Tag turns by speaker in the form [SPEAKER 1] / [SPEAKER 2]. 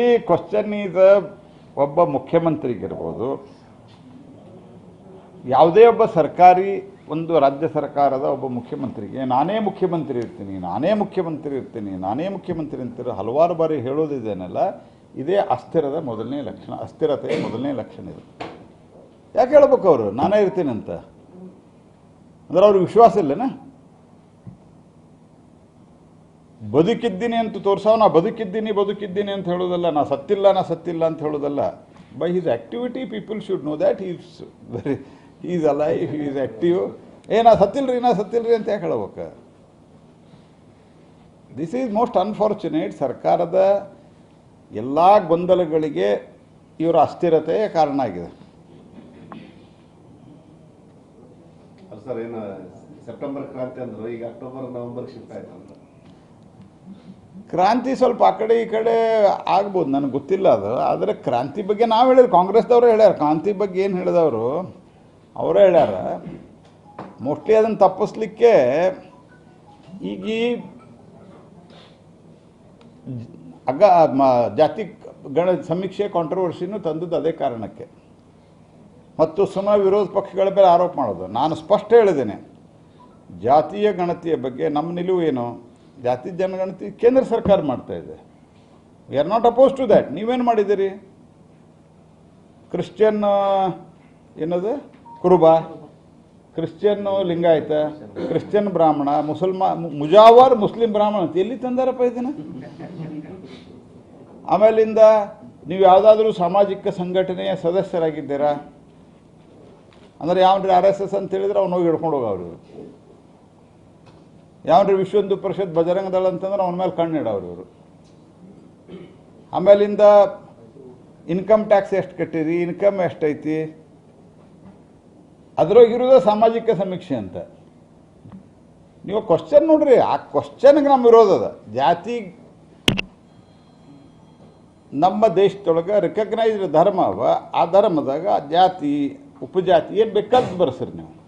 [SPEAKER 1] ಈ question is ಒಬ್ಬ ಮುಖ್ಯಮಂತ್ರಿಗಿರ್ಬೋದು, ಯಾವುದೇ ಒಬ್ಬ ಸರ್ಕಾರಿ, ಒಂದು ರಾಜ್ಯ ಸರ್ಕಾರದ ಒಬ್ಬ ಮುಖ್ಯಮಂತ್ರಿಗೆ, ನಾನೇ ಮುಖ್ಯಮಂತ್ರಿ ಇರ್ತೀನಿ, ನಾನೇ ಮುಖ್ಯಮಂತ್ರಿ ಇರ್ತೀನಿ, ನಾನೇ ಮುಖ್ಯಮಂತ್ರಿ ಅಂತ ಹಲವಾರು ಬಾರಿ ಹೇಳೋದಿದೇನಲ್ಲ ಇದೇ ಅಸ್ಥಿರದ ಮೊದಲನೇ ಲಕ್ಷಣ, ಅಸ್ಥಿರತೆಯ ಮೊದಲನೇ ಲಕ್ಷಣ ಇದು. ಯಾಕೆ ಹೇಳ್ಬೇಕು ಅವರು? ನಾನೇ ಇರ್ತೀನಿ ಅಂತ. ಅಂದ್ರೆ ಅವ್ರಿಗೆ ವಿಶ್ವಾಸ ಇಲ್ಲನಾ? ಬದುಕಿದ್ದೀನಿ ಅಂತ ತೋರಿಸೋ, ನಾ ಬದುಕಿದ್ದೀನಿ ಬದುಕಿದ್ದೀನಿ ಅಂತ ಹೇಳೋದಲ್ಲ, ನಾ ಸತ್ತಿಲ್ಲ ನಾ ಸತ್ತಿಲ್ಲ ಅಂತ ಹೇಳೋದಲ್ಲ. By his activity people should know that is very is ಅಲ್ಲ ಈಸ್ ಆ್ಯಕ್ಟಿವ್ ಏ, ನಾ ಸತ್ತಿಲ್ರಿ ನಾ ಸತ್ತಿಲ್ರಿ ಅಂತ ಯಾಕೆ ಹೇಳ್ಬೇಕು? ದಿಸ್ ಈಸ್ ಮೋಸ್ಟ್ ಅನ್ಫಾರ್ಚುನೇಟ್ ಸರ್ಕಾರದ ಎಲ್ಲ ಗೊಂದಲಗಳಿಗೆ ಇವರ ಅಸ್ಥಿರತೆ ಕಾರಣ ಆಗಿದೆ.
[SPEAKER 2] ಸರ್, ಏನು ಸೆಪ್ಟೆಂಬರ್ ಕ್ರಾಂತಿ ಅಂದ್ರೆ, ಈಗ ಅಕ್ಟೋಬರ್ ನವೆಂಬರ್ ಶಿಫ್ಟ್ ಆಯ್ತು
[SPEAKER 1] ಕ್ರಾಂತಿ ಸ್ವಲ್ಪ ಆ ಕಡೆ ಈ ಕಡೆ ಆಗ್ಬೋದು, ನನಗೆ ಗೊತ್ತಿಲ್ಲ ಅದು. ಆದರೆ ಕ್ರಾಂತಿ ಬಗ್ಗೆ ನಾವು ಹೇಳಿದ್ರು, ಕಾಂಗ್ರೆಸ್ದವರು ಹೇಳ್ಯಾರ. ಕ್ರಾಂತಿ ಬಗ್ಗೆ ಏನು ಹೇಳಿದವರು, ಅವರೇ ಹೇಳ್ಯಾರ, ಮೋಸ್ಟ್ಲಿ ಅದನ್ನು ತಪ್ಪಿಸ್ಲಿಕ್ಕೆ ಈಗ ಅಗ ಜಾತಿ ಗಣ ಸಮೀಕ್ಷೆ ಕಾಂಟ್ರವರ್ಸಿನೂ ತಂದದ್ದು ಅದೇ ಕಾರಣಕ್ಕೆ. ಮತ್ತು ಸುಮ್ಮನೆ ವಿರೋಧ ಪಕ್ಷಗಳ ಮೇಲೆ ಆರೋಪ ಮಾಡೋದು. ನಾನು ಸ್ಪಷ್ಟ ಹೇಳಿದ್ದೇನೆ, ಜಾತಿಯ ಗಣತಿಯ ಬಗ್ಗೆ ನಮ್ಮ ನಿಲುವು ಏನು? ಜಾತಿ ಜನಗಣತಿ ಕೇಂದ್ರ ಸರ್ಕಾರ ಮಾಡ್ತಾ ಇದೆ. We are not oppose to that ನೀವೇನು ಮಾಡಿದ್ದೀರಿ? ಕ್ರಿಶ್ಚಿಯನ್ ಏನದು? ಕುರುಬ. ಕ್ರಿಶ್ಚಿಯನ್ ಲಿಂಗಾಯತ ಕ್ರಿಶ್ಚಿಯನ್ ಬ್ರಾಹ್ಮಣ, ಮುಸಲ್ಮಾ ಮುಜಾವರ್ ಮುಸ್ಲಿಂ ಬ್ರಾಹ್ಮಣ. ಅಂತ ಎಲ್ಲಿ ತಂದಾರಪ್ಪ ಇದನ್ನ? ಆಮೇಲಿಂದ ನೀವು ಯಾವುದಾದ್ರೂ ಸಾಮಾಜಿಕ ಸಂಘಟನೆಯ ಸದಸ್ಯರಾಗಿದ್ದೀರಾ? ಅಂದರೆ ಯಾವ ಆರ್ ಎಸ್ ಎಸ್ ಅಂತ ಹೇಳಿದ್ರೆ ಅವ್ನು ಹೋಗಿ ಹಿಡ್ಕೊಂಡು ಹೋಗವ್ರು ಯಾವನ್ರಿ ವಿಶ್ವ ಹಿಂದೂ ಪರಿಷತ್ ಬಜರಂಗ ದಳ ಅಂತಂದ್ರೆ ಅವನ ಮೇಲೆ ಕಣ್ಣು ಇಡವ್ರು ಇವರು. ಆಮೇಲಿಂದ ಇನ್ಕಮ್ ಟ್ಯಾಕ್ಸ್ ಎಷ್ಟು ಕಟ್ಟಿರಿ? ಇನ್ಕಮ್ ಎಷ್ಟೈತಿ ಅದ್ರೊಳಗಿರೋದೇ ಸಾಮಾಜಿಕ ಸಮೀಕ್ಷೆ ಅಂತ. ನೀವು ಕ್ವಶನ್ ನೋಡ್ರಿ, ಆ ಕ್ವಶನ್ಗೆ ನಮ್ಮ ಅದ. ಜಾತಿ ನಮ್ಮ ದೇಶದೊಳಗೆ ರಿಕಗ್ನೈಸ್ಡ್ ಧರ್ಮ ಅವ ಆ ಧರ್ಮದಾಗ ಜಾತಿ, ಉಪಜಾತಿ ಏನು ಬೇಕಾದ್ರೂ ಬರ್ಸ್ರಿ ನೀವು.